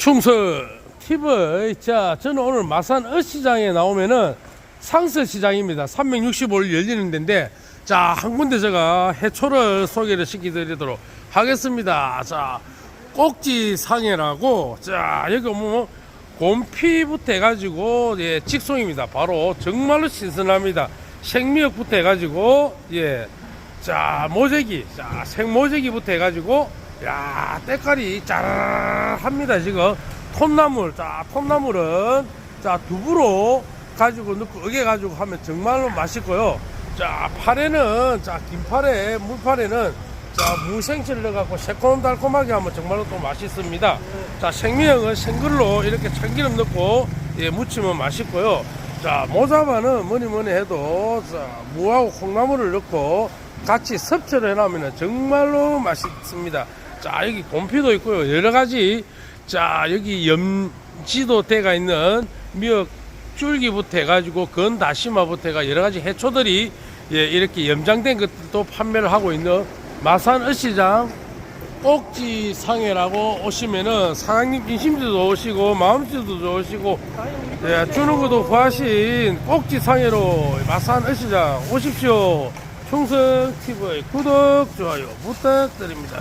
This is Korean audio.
충성 TV 자 저는 오늘 마산 어시장에 나오면은 상서 시장입니다. 365일 열리는 데인데 자 한 군데 제가 해초를 소개를 시켜드리도록 하겠습니다. 자 꼭지상해라고 자 여기 뭐 곰피부터 해가지고 예 직송입니다. 바로 정말로 신선합니다. 생미역부터 해가지고 예자 모재기 자 생모재기부터 해가지고 야 때깔이 짜르르합니다 지금. 톱나물 자 톱나물은 자 두부로 가지고 넣고 으개 가지고 하면 정말로 맛있고요. 자 파래는 자 긴파래 물파래는 자 무생채를 넣어갖고 새콤달콤하게 하면 정말로 또 맛있습니다. 자 생미역은 생글로 이렇게 참기름 넣고 예 무치면 맛있고요. 자 모자반은 뭐니 뭐니 해도 자 무하고 콩나물을 넣고 같이 섭취를 해놓으면 정말로 맛있습니다 자 여기 곰피도 있고요. 여러 가지. 자 여기 염지도 대가 있는 미역 줄기부터 해가지고 건 다시마부터 해가 여러 가지 해초들이 예, 이렇게 염장된 것들도 판매를 하고 있는 마산 어시장 꼭지 상해라고 오시면은 사장님 인심도 오시고 마음씨도 좋으시고 예, 주는 것도 구하신 꼭지 상해로 마산 어시장 오십시오. 충성TV 구독 좋아요 부탁드립니다